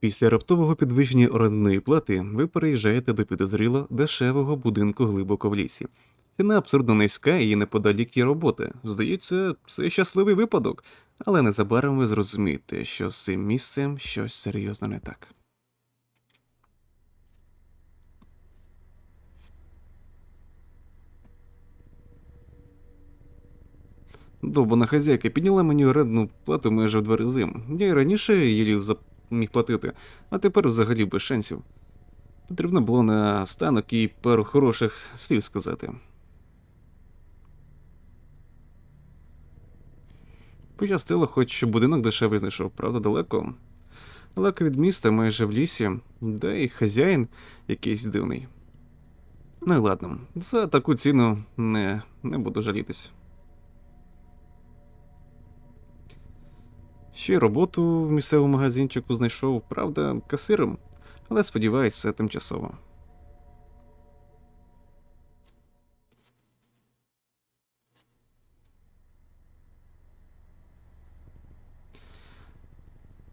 Після раптового підвищення орендної плати ви переїжджаєте до підозріло дешевого будинку глибоко в лісі. Ціна абсурдно низька і неподалік є робота. Здається, це щасливий випадок, але незабаром ви зрозумієте, що з цим місцем щось серйозно не так. Довбана хазяйка підняла мені орендну плату майже в два рази. Я і раніше її зап- міг платити, а тепер взагалі без шансів. Потрібно було на станок і пару хороших слів сказати. Пощастило, хоч будинок дешевий знайшов, правда, далеко. Далеко від міста, майже в лісі, де і хазяїн якийсь дивний. Ну і ладно, за таку ціну не, не буду жалітись. Ще й роботу в місцевому магазинчику знайшов, правда, касиром, але сподіваюсь, це тимчасово.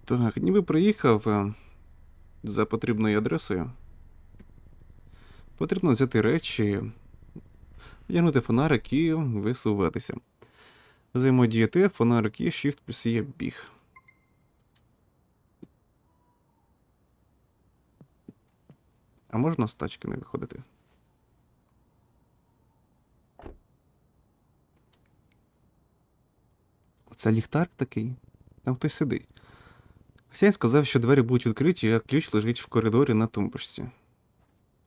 Так, ніби приїхав е, за потрібною адресою. Потрібно взяти речі, одягнути фонарик і висуватися. Взаємодіяти, фонарик є, Shift плюс є біг. А можна з тачки не виходити? Оце ліхтар такий. Там хтось сидить. Хазяїн сказав, що двері будуть відкриті, а ключ лежить в коридорі на тумбочці.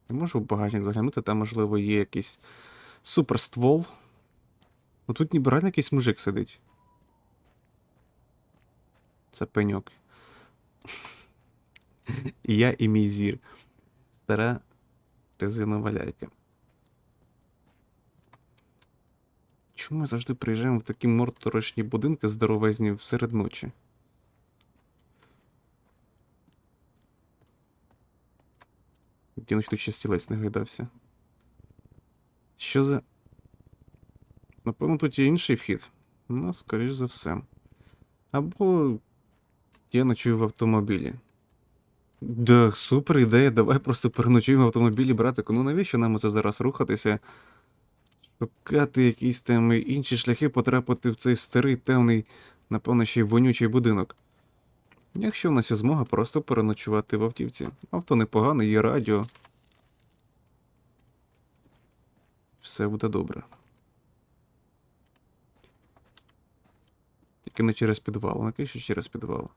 Я можу в багажник заглянути, там, можливо, є якийсь суперствол. Ну тут ніби реально якийсь мужик сидить. Це пеньок. І я і мій зір. Стара резинова лялька. Чому ми завжди приїжджаємо в такі моторошні будинки здоровезні всеред ночі? Дінусь тут ще стілець не гойдався. Що за. Напевно, тут є інший вхід. Ну, скоріш за все. Або я ночую в автомобілі. Да, супер ідея, давай просто переночуємо в автомобілі, братику. Ну навіщо нам це зараз рухатися? Шукати якісь там інші шляхи потрапити в цей старий, темний, напевно, ще й вонючий будинок. Якщо в нас є змога просто переночувати в автівці. Авто непогане, є радіо. Все буде добре. Тільки не через підвал, що через підвал.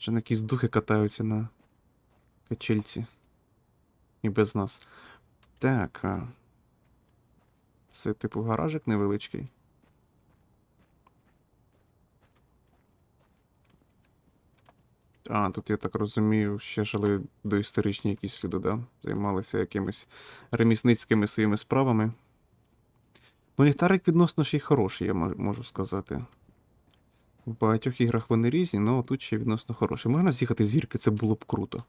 Ще на якісь духи катаються на качельці. І без нас. Так. Це типу гаражик невеличкий. А, тут, я так розумію, ще жили доісторичні якісь люди, да? Займалися якимись ремісницькими своїми справами. Ну, ліхтарик відносно ще й хороший, я можу сказати. В багатьох іграх вони різні, але тут ще відносно хороший. Можна з'їхати зірки, це було б круто.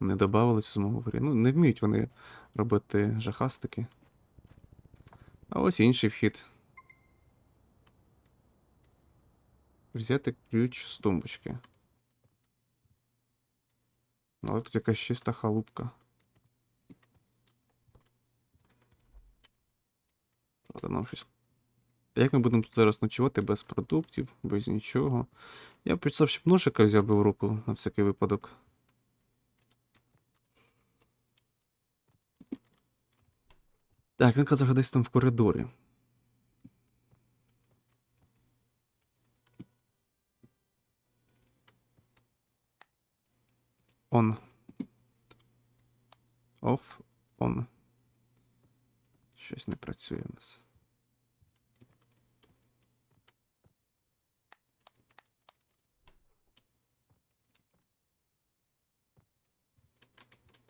Не додавали цю змогу в грі. Ну, не вміють вони робити жахастики. А ось інший вхід. Взяти ключ з тумбочки. Але тут якась чиста халупка. Правда, нам щось. Як ми будемо тут зараз ночувати без продуктів, без нічого. Я б представив, щоб ножика взяв би в руку на всякий випадок. Так, він казав, десь там в коридорі. Он. Оф, он. Щось не працює у нас.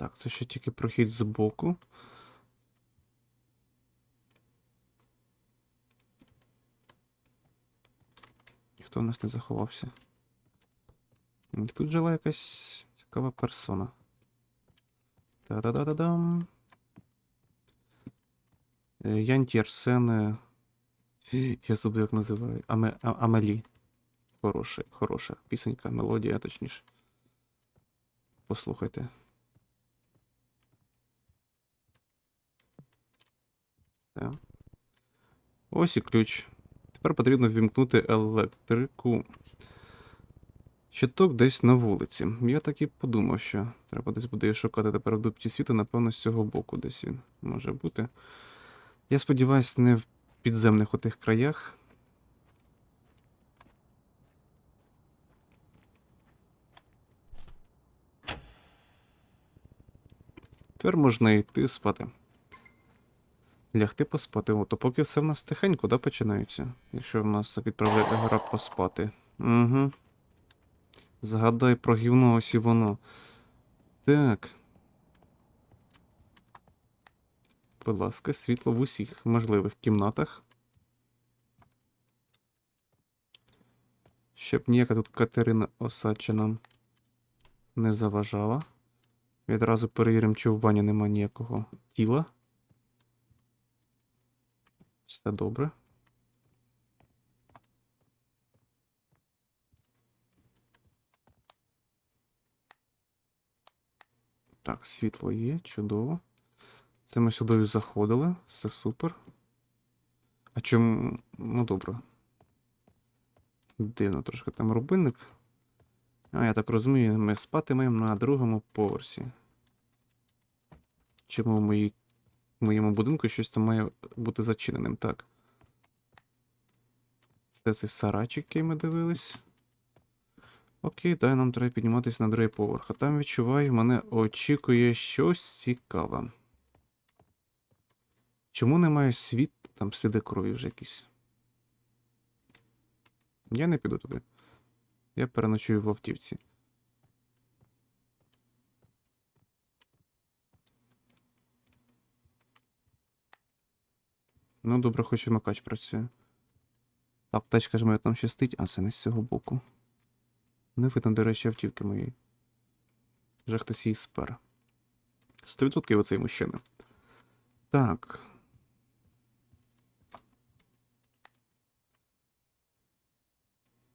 Так, це ще тільки прохід збоку. Ніхто у нас не заховався. Тут жила якась цікава персона. Та-да-да-да-дам. Е, Янті Арсен. Я забув, як називаю. Аме, А- Амелі. Хороша, хороша пісенька, мелодія, точніше. Послухайте. Все. Ось і ключ. Тепер потрібно ввімкнути електрику. Щиток десь на вулиці. Я так і подумав, що треба десь буде шукати тепер в дупці світу, напевно, з цього боку десь він може бути. Я сподіваюся, не в підземних отих краях. Тепер можна йти спати. Лягти поспати. О, то поки все в нас тихенько, да, починається? Якщо в нас так відправляє гра поспати. Угу. Згадай про гівно ось і воно. Так. Будь ласка, світло в усіх можливих кімнатах. Щоб ніяка тут Катерина Осадчина не заважала. Відразу перевіримо, чи в ванні нема ніякого тіла. Все добре. Так, світло є, чудово. Це ми сюди заходили, все супер. А чому. Ну добре. Дивно трошки там рубильник. А, я так розумію, ми спатимемо на другому поверсі. Чому в моїй, моєму будинку щось там має бути зачиненим, так. Це цей сарайчик, який ми дивились. Окей, дай нам треба підніматися на другий поверх. А там відчуваю, мене очікує щось цікаве. Чому немає світ, там сліди крові вже якісь. Я не піду туди. Я переночую в автівці. Ну, добре, хоч вимикач працює. Так, тачка ж моя там щастить, а це не з цього боку. Не видно, до речі, автівки моєї. Вже хтось її спер. 100% оцей мужчина. Так.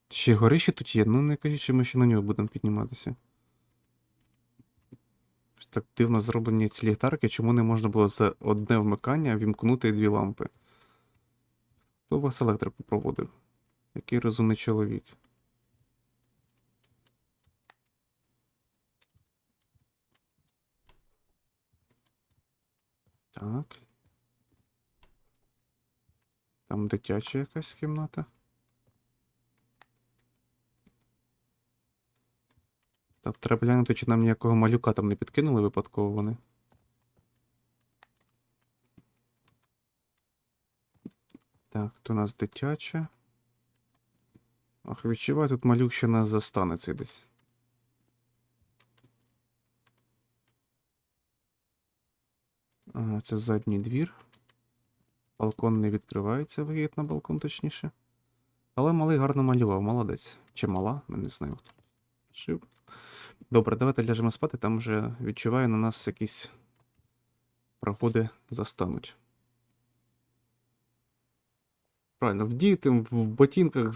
Ще горище тут є, ну не кажіть, що ми ще на нього будемо підніматися. Так дивно зроблені ці ліхтарки, чому не можна було за одне вмикання вімкнути дві лампи? Хто вас електрику проводив? Який розумний чоловік? Так. Там дитяча якась кімната. Так, треба глянути, чи нам ніякого малюка там не підкинули випадково вони. Так, то у нас дитяча. Ах, відчуваю, тут малюк ще нас застане цей десь. Ага, це задній двір. Балкон не відкривається, виїд на балкон, точніше. Але малий гарно малював, молодець. Чи мала? Ми не знаємо, хто жив. Добре, давайте ляжемо спати, там вже відчуваю, на нас якісь прогоди застануть. Правильно, в діти, в ботинках,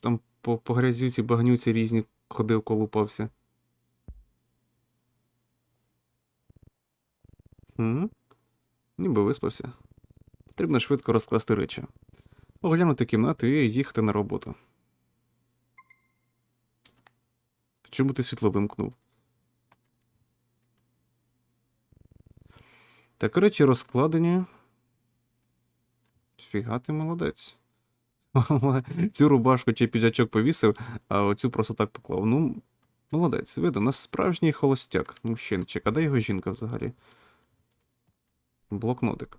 там по, по грязюці, багнюці різні ходив, колупався. Хм? Ніби виспався. Потрібно швидко розкласти речі. Оглянути кімнату і їхати на роботу. Чому ти світло вимкнув? Так, речі розкладені. Фіга ти молодець. Цю рубашку чи піджачок повісив, а оцю просто так поклав. Ну, молодець, видно, у нас справжній холостяк, мужчинчик. А де його жінка взагалі? Блокнотик.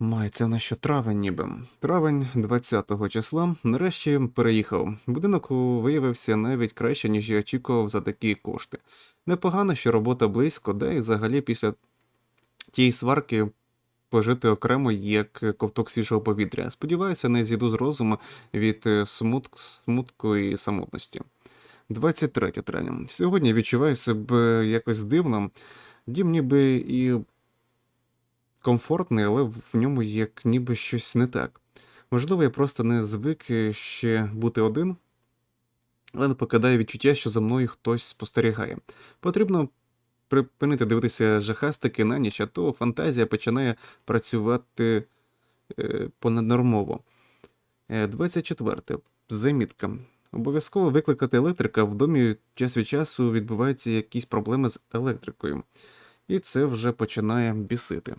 В нас що травень ніби. Травень 20-го числа нарешті переїхав. Будинок виявився навіть краще, ніж я очікував за такі кошти. Непогано, що робота близько, де і взагалі після тієї сварки пожити окремо як ковток свіжого повітря. Сподіваюся, не зійду з розуму від е, смутку і самотності. 23 травня. Сьогодні відчуваю себе якось дивно. Дім ніби і комфортний, але в ньому як ніби щось не так. Можливо, я просто не звик е, ще бути один, але не покидає відчуття, що за мною хтось спостерігає. Потрібно припинити дивитися жахастики на ніч, а то фантазія починає працювати е, понаднормово. Е, 24. Замітка. Обов'язково викликати електрика. В домі час від часу відбуваються якісь проблеми з електрикою. І це вже починає бісити.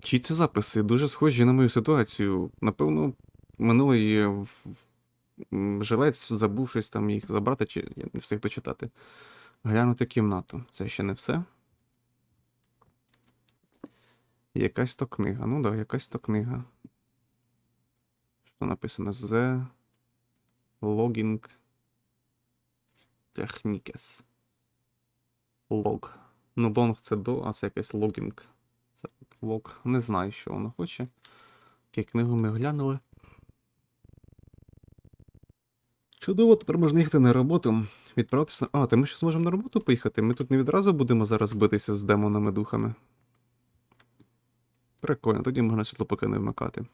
Чи ці записи дуже схожі на мою ситуацію? Напевно, минулий в- жилець, забув щось там їх забрати, чи я не встиг дочитати. Глянути кімнату. Це ще не все. Якась то книга. Ну да, якась то книга. Що написано? The Logging Techniques. Log. Ну, long це до, а це якесь logging. Лог. Не знаю, що воно хоче. Окей, книгу ми глянули. Чудово, тепер можна їхати на роботу. Відправитися на. А, то ми ще зможемо на роботу поїхати. Ми тут не відразу будемо зараз битися з демонами духами. Прикольно, тоді можна світло поки не вмикати.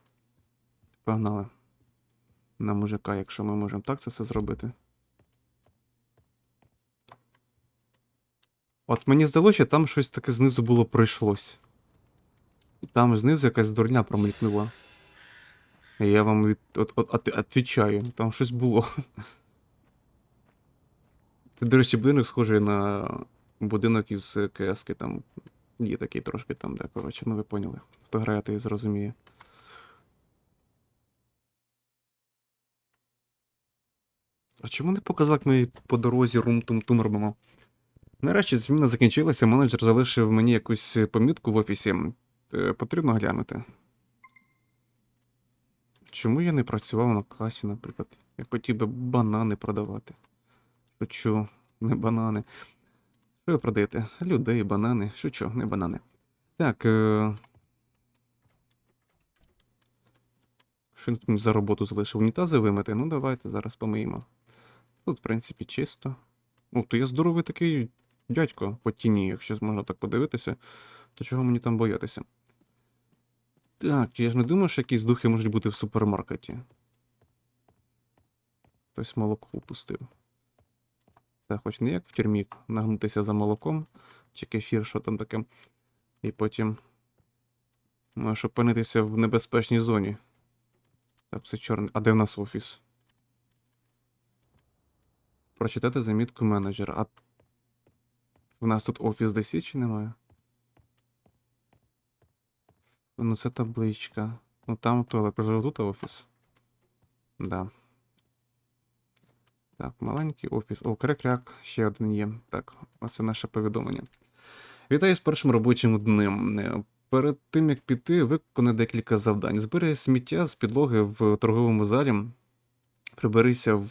Погнали. На мужика, якщо ми можемо так це все зробити. От мені здалося, що там щось таке знизу було пройшлось. Там знизу якась дурня промелькнула. Я вам від... от, от, от, там щось було. Це, до речі, будинок схожий на будинок із КСки, там є такий трошки там, де, коротше, ну ви поняли. Хто грає, той зрозуміє. А чому не показав, як ми по дорозі рум-тум-тум робимо? Нарешті зміна закінчилася, менеджер залишив мені якусь помітку в офісі. Е, Потрібно глянути. Чому я не працював на касі, наприклад? Я хотів би банани продавати. Шучу, не банани. Що ви продаєте? Людей, банани. Шучу, не банани. Так. Е... Що він за роботу залишив? Унітази вимити? Ну, давайте зараз помиємо. Тут, в принципі, чисто. Ну, то я здоровий такий дядько по тіні, якщо можна так подивитися, то чого мені там боятися? Так, я ж не думаю, що якісь духи можуть бути в супермаркеті. Хтось молоко упустив. Це хоч не як в тюрмі нагнутися за молоком, чи кефір, що там таке. І потім можеш опинитися в небезпечній зоні. Так, все чорне. А де в нас офіс? Прочитати замітку менеджера. А в нас тут офіс десь чи немає? Ну, це табличка. Ну там туалет. Прожив тут офіс. Да. Так, маленький офіс. О, кряк-кряк, ще один є. Так, оце наше повідомлення. Вітаю з першим робочим днем. Перед тим як піти, виконай декілька завдань. Збери сміття з підлоги в торговому залі. Приберися в.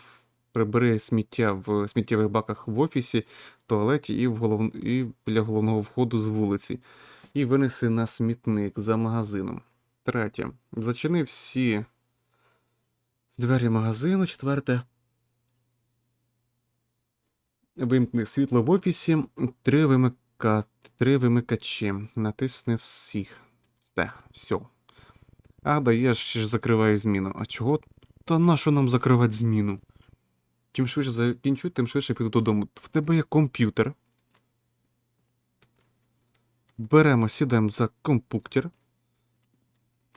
Прибери сміття в сміттєвих баках в офісі, туалеті і, в голов... і біля головного входу з вулиці. І винеси на смітник за магазином. Третє. Зачини всі двері магазину. Четверте. Вимкни світло в офісі. Три вимика... Три вимикачі. Натисни всіх. Все, все. А, да, я ж закриваю зміну. А чого? Та на що нам закривати зміну? Чим швидше закінчу, тим швидше піду додому. В тебе є комп'ютер. Беремо, сідаємо за компуктер.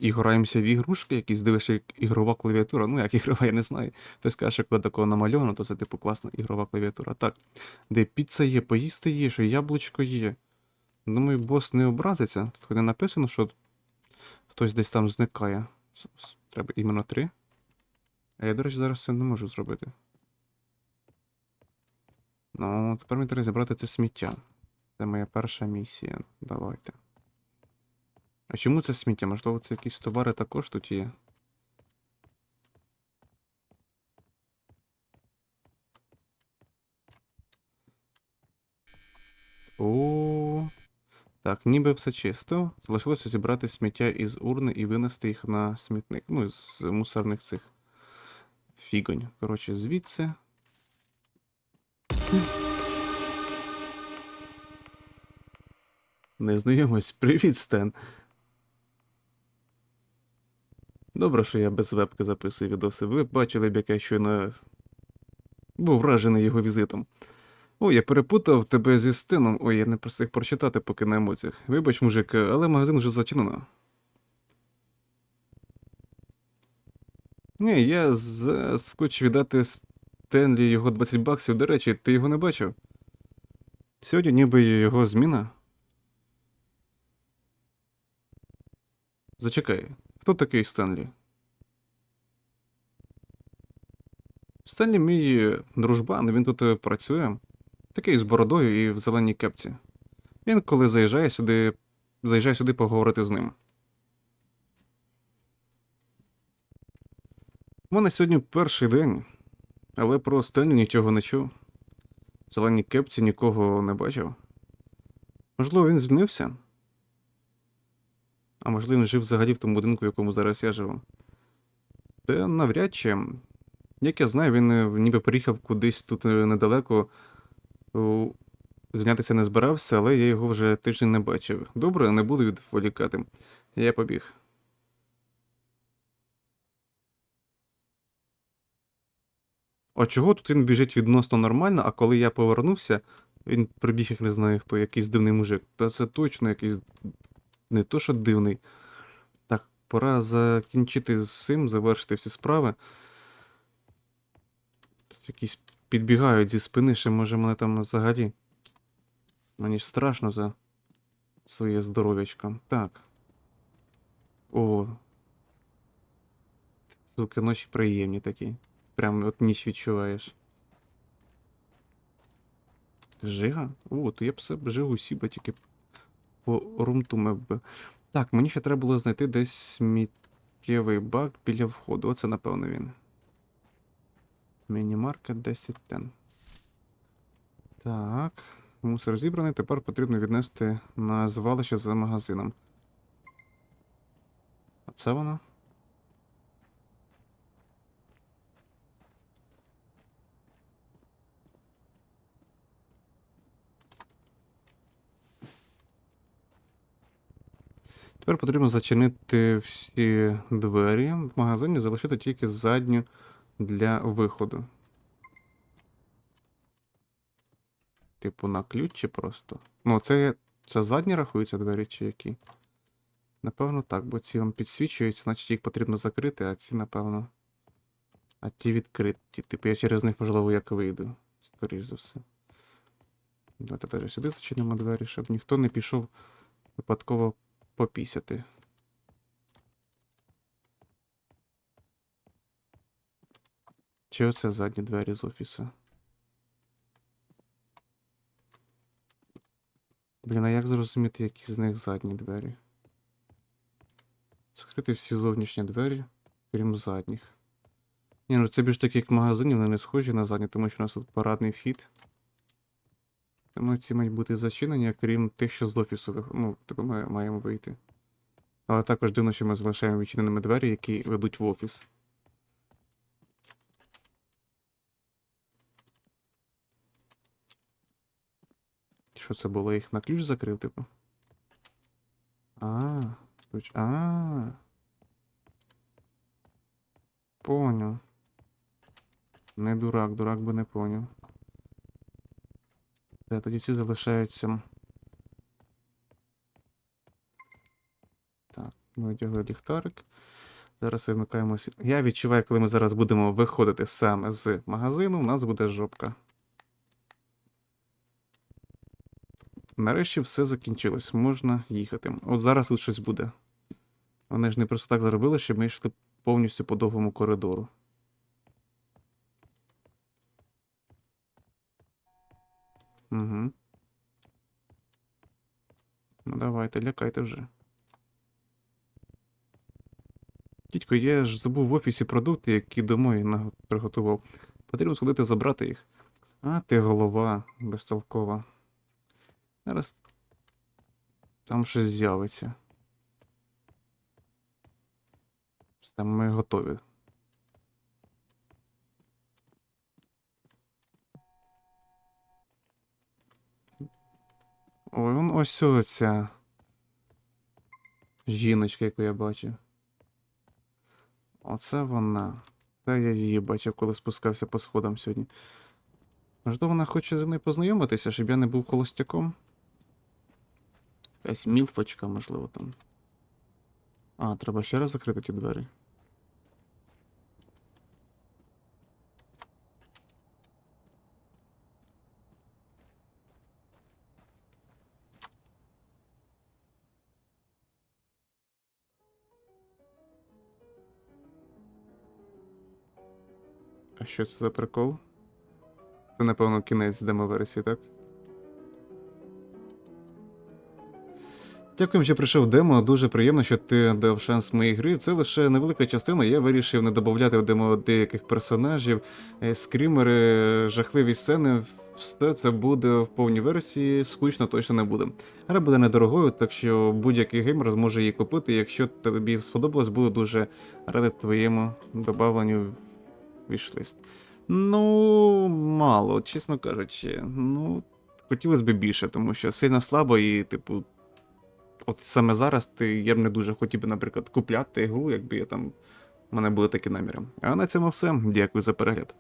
І граємося в ігрушки, якісь дивишся як ігрова клавіатура. Ну, як ігрова, я не знаю. Хтось каже, що коли такого намальовано, то це типу класна ігрова клавіатура. Так. Де піца є, поїсти є, що яблучко є. Думаю, бос не образиться. Тут не написано, що хтось десь там зникає. Треба іменно три. А я, до речі, зараз це не можу зробити. Ну, тепер мені треба зібрати це сміття. Це моя перша місія. Давайте. А чому це сміття? Можливо, це якісь товари також тут є. О. Так, ніби все чисто. Залишилося зібрати сміття із урни і винести їх на смітник. Ну, з мусорних цих фігонь. Коротше, звідси. Не знайомось. Привіт, Стен. Добре, що я без вебки записую відоси. Ви бачили б, як я щойно був вражений його візитом. Ой, я перепутав тебе зі стином. Ой, я не просив прочитати, поки на емоціях. Вибач, мужик, але магазин вже зачинено. Ні, я заскочив віддати Стенлі його 20 баксів. До речі, ти його не бачив? Сьогодні ніби його зміна. Зачекай, хто такий Стенлі? Стенлі мій дружбан, він тут е, працює. Такий з бородою і в зеленій кепці. Він, коли заїжджає сюди, заїжджає сюди поговорити з ним. У мене сьогодні перший день, але про Стенлі нічого не чув. В зеленій кепці нікого не бачив. Можливо, він звільнився? А можливо, він жив взагалі в тому будинку, в якому зараз я живу. Та навряд чи. Як я знаю, він е, ніби приїхав кудись тут е, недалеко. Звільнятися не збирався, але я його вже тиждень не бачив. Добре, не буду відволікати. Я побіг. А чого тут він біжить відносно нормально, а коли я повернувся, він прибіг, як не знаю хто, якийсь дивний мужик. Та це точно якийсь не то, що дивний. Так, пора закінчити з цим, завершити всі справи. Тут якісь підбігають зі спини, ще може мене там взагалі. Мені ж страшно за своє здоров'ячко. Так. О. Звуки ночі приємні такі. Прям от ніч відчуваєш. Жига? О, то я б себе жигу сіба тільки по румтумив би. Так, мені ще треба було знайти десь сміттєвий бак біля входу. Оце, напевно, він. Міні-маркет 10 тен. Так. Мусор зібраний, тепер потрібно віднести на звалище за магазином. А це воно? Тепер потрібно зачинити всі двері в магазині, залишити тільки задню для виходу. Типу на ключ чи просто. Ну, це, це задні рахуються двері чи які? Напевно, так, бо ці вам підсвічуються, значить їх потрібно закрити, а ці, напевно. А ті відкриті. Типу я через них, можливо, як вийду. Скоріш за все. Давайте теж сюди зачинимо двері, щоб ніхто не пішов випадково попісяти. Чи оце задні двері з офісу? Блін, а як зрозуміти, які з них задні двері? Закрити всі зовнішні двері, крім задніх. Ні, ну це більш таки як магазині, вони не схожі на задні, тому що у нас тут парадний вхід. Тому ці мають бути зачинені, крім тих, що з офісу ну, типу ми маємо вийти. Але також дивно, що ми залишаємо відчиненими двері, які ведуть в офіс. Що це було? Їх на ключ закрив, типу? А, ключ. А. Поняв. Не дурак, дурак би не поняв. Та тоді ці залишаються. Так, ми одягли ліхтарик. Зараз вимикаємо. світ- Я відчуваю, коли ми зараз будемо виходити саме з магазину, у нас буде жопка. Нарешті все закінчилось, можна їхати. От зараз тут щось буде. Вони ж не просто так зробили, щоб ми йшли повністю по довгому коридору. Угу. Ну давайте, лякайте вже. Дідько, я ж забув в офісі продукти, які домой приготував. Потрібно сходити забрати їх. А, ти голова безтолкова. Зараз там щось з'явиться. Все, ми готові. Ой, вон ось оця жіночка, яку я бачив. оце вона. Це я її бачив, коли спускався по сходам сьогодні. Можливо, вона хоче зі мною познайомитися, щоб я не був холостяком. Якась мілфочка, можливо, там. А, треба ще раз закрити ті двері. Що це за прикол? Це, напевно, кінець демо-версії, так? Дякую, що прийшов демо. Дуже приємно, що ти дав шанс моїй грі. Це лише невелика частина. Я вирішив не додати в демо деяких персонажів, е, скрімери, жахливі сцени. Все це буде в повній версії, скучно точно не буде. Гра буде недорогою, так що будь-який геймер зможе її купити. Якщо тобі сподобалось, буду дуже радий твоєму додаванню вішлист. Ну, мало, чесно кажучи. Ну, хотілося б більше, тому що сильно слабо і, типу, от саме зараз ти, я б не дуже хотів би, наприклад, купляти гру, якби я там. У мене були такі наміри. А на цьому все. Дякую за перегляд.